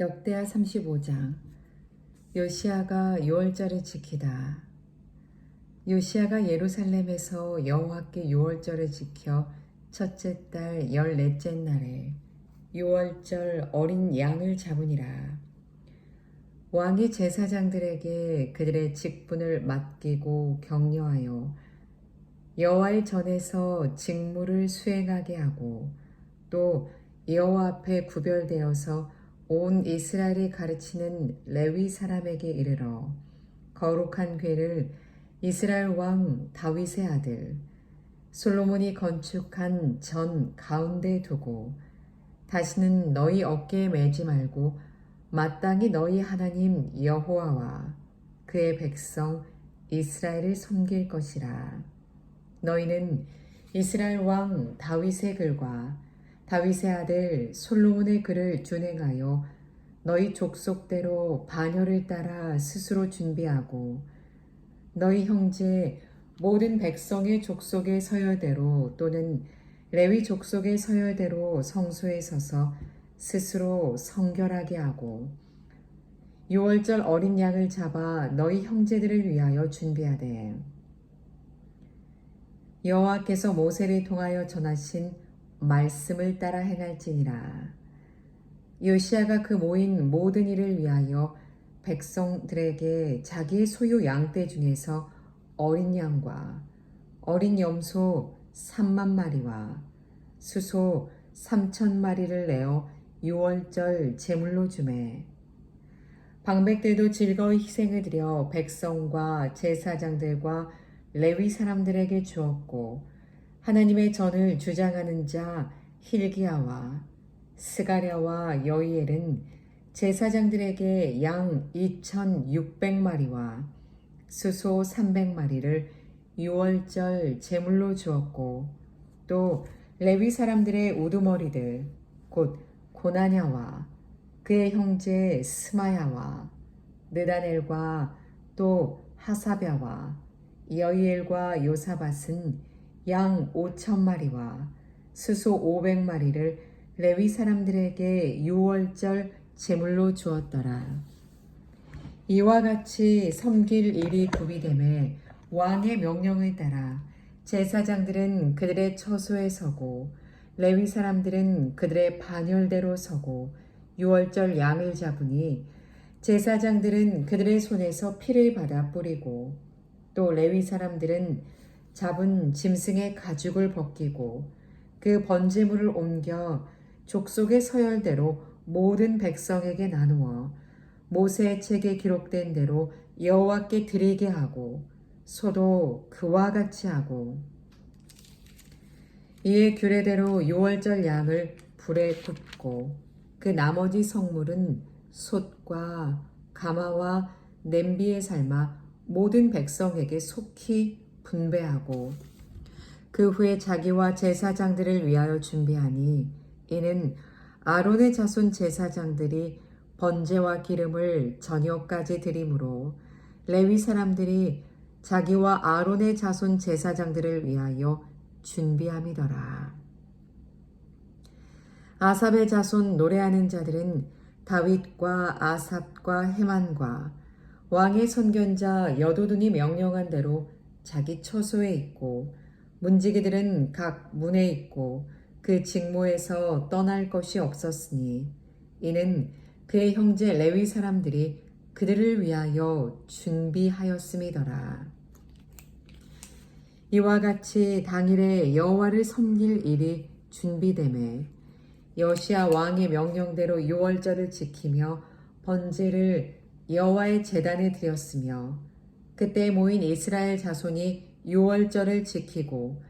역대하 35장 요시아가 6월절을 지키다. 요시아가 예루살렘에서 여호와께 6월절을 지켜 첫째 달 14째 날에 6월절 어린 양을 잡으니라. 왕이 제사장들에게 그들의 직분을 맡기고 격려하여 여호와의 전에서 직무를 수행하게 하고 또 여호와 앞에 구별되어서 온 이스라엘이 가르치는 레위 사람에게 이르러 거룩한 궤를 이스라엘 왕 다윗의 아들 솔로몬이 건축한 전 가운데 두고 다시는 너희 어깨에 매지 말고 마땅히 너희 하나님 여호와와 그의 백성 이스라엘을 섬길 것이라. 너희는 이스라엘 왕 다윗의 글과 다윗의 아들 솔로몬의 글을 준행하여 너희 족속대로 반열을 따라 스스로 준비하고 너희 형제 모든 백성의 족속의 서열대로 또는 레위 족속의 서열대로 성소에 서서 스스로 성결하게 하고 유월절 어린 양을 잡아 너희 형제들을 위하여 준비하되 여호와께서 모세를 통하여 전하신 말씀을 따라 행할지니라. 요시아가 그 모인 모든 일을 위하여 백성들에게 자기의 소유 양떼 중에서 어린 양과 어린 염소 3만 마리와 수소 3천 마리를 내어 유월절 제물로 주매 방백들도 즐거이 희생을 드려 백성과 제사장들과 레위 사람들에게 주었고 하나님의 전을 주장하는 자 힐기야와 스가랴와 여이엘은 제사장들에게 양 2,600마리와 수소 300마리를 유월절 제물로 주었고 또 레위 사람들의 우두머리들 곧 고나냐와 그의 형제 스마야와 느다넬과 또 하사랴와 여이엘과 요사밭은 양 5천 마리와 수소 500마리를 레위 사람들에게 유월절 제물로 주었더라. 이와 같이 섬길 일이 구비됨에 왕의 명령을 따라 제사장들은 그들의 처소에 서고 레위 사람들은 그들의 반열대로 서고 유월절 양을 잡으니 제사장들은 그들의 손에서 피를 받아 뿌리고 또 레위 사람들은 잡은 짐승의 가죽을 벗기고 그 번제물을 옮겨 족속의 서열대로 모든 백성에게 나누어 모세의 책에 기록된 대로 여호와께 드리게 하고 소도 그와 같이 하고 이에 규례대로 요월절 양을 불에 굽고 그 나머지 성물은 솥과 가마와 냄비에 삶아 모든 백성에게 속히 분배하고 그 후에 자기와 제사장들을 위하여 준비하니 이는 아론의 자손 제사장들이 번제와 기름을 저녁까지 드림으로 레위 사람들이 자기와 아론의 자손 제사장들을 위하여 준비함이더라. 아삽의 자손 노래하는 자들은 다윗과 아삽과 헤만과 왕의 선견자 여도둔이 명령한 대로 자기 처소에 있고 문지기들은 각 문에 있고 그 직무에서 떠날 것이 없었으니 이는 그의 형제 레위 사람들이 그들을 위하여 준비하였음이더라. 이와 같이 당일에 여호와를 섬길 일이 준비됨에 여시아 왕의 명령대로 유월절을 지키며 번제를 여호와의 제단에 드렸으며 그때 모인 이스라엘 자손이 유월절을 지키고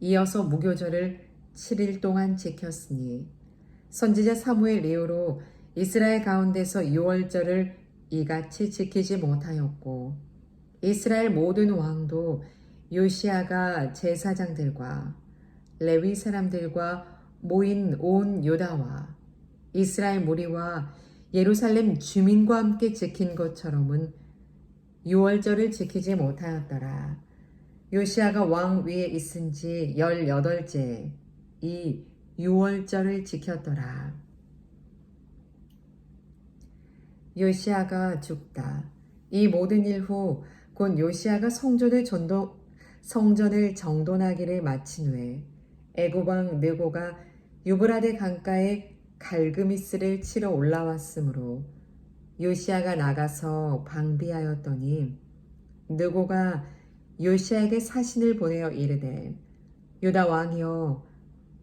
이어서 무교절을 7일 동안 지켰으니 선지자 사무엘 이후로 이스라엘 가운데서 유월절을 이같이 지키지 못하였고 이스라엘 모든 왕도 요시아가 제사장들과 레위 사람들과 모인 온 유다와 이스라엘 무리와 예루살렘 주민과 함께 지킨 것처럼은 유월절을 지키지 못하였더라. 요시아가 왕 위에 있은 지 열여덟째 이 유월절을 지켰더라. 요시아가 죽다. 이 모든 일 후 곧 요시아가 성전을 전도, 성전을 정돈하기를 마친 후에 왕 느고가 유브라데 강가에 갈그미스를 치러 올라왔으므로 요시아가 나가서 방비하였더니 느고가 요시아에게 사신을 보내어 이르되 유다 왕이여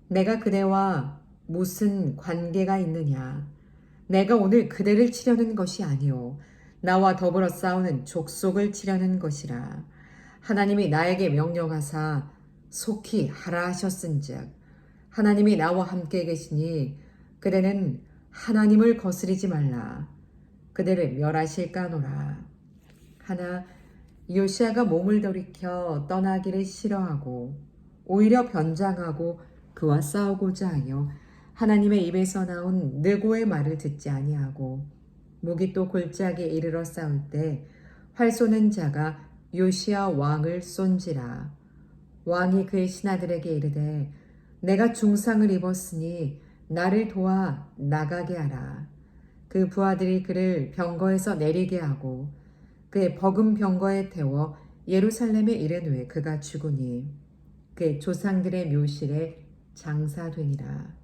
내가 그대와 무슨 관계가 있느냐? 내가 오늘 그대를 치려는 것이 아니오. 나와 더불어 싸우는 족속을 치려는 것이라. 하나님이 나에게 명령하사 속히 하라 하셨은즉 하나님이 나와 함께 계시니 그대는 하나님을 거스리지 말라 그대를 멸하실까노라. 하나 요시아가 몸을 돌이켜 떠나기를 싫어하고 오히려 변장하고 그와 싸우고자 하여 하나님의 입에서 나온 느고의 말을 듣지 아니하고 목이 또 골짜기에 이르러 싸울 때 활 쏘는 자가 요시아 왕을 쏜지라. 왕이 그의 신하들에게 이르되 내가 중상을 입었으니 나를 도와 나가게 하라 그 부하들이 그를 병거에서 내리게 하고 그의 버금 병거에 태워 예루살렘에 이른 후에 그가 죽으니 그의 조상들의 묘실에 장사되니라.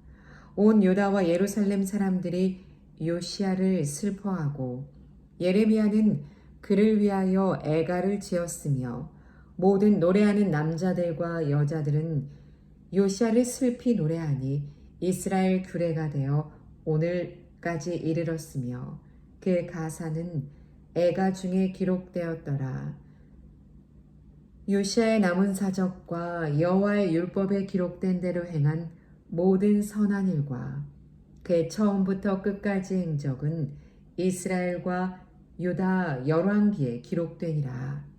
온 유다와 예루살렘 사람들이 요시아를 슬퍼하고 예레미야는 그를 위하여 애가를 지었으며 모든 노래하는 남자들과 여자들은 요시아를 슬피 노래하니 이스라엘 규례가 되어 오늘 까지 이르렀으며 그 가사는 애가 중에 기록되었더라. 요시아의 남은 사적과 여호와의 율법에 기록된 대로 행한 모든 선한 일과 그의 처음부터 끝까지 행적은 이스라엘과 유다 열왕기에 기록되니라.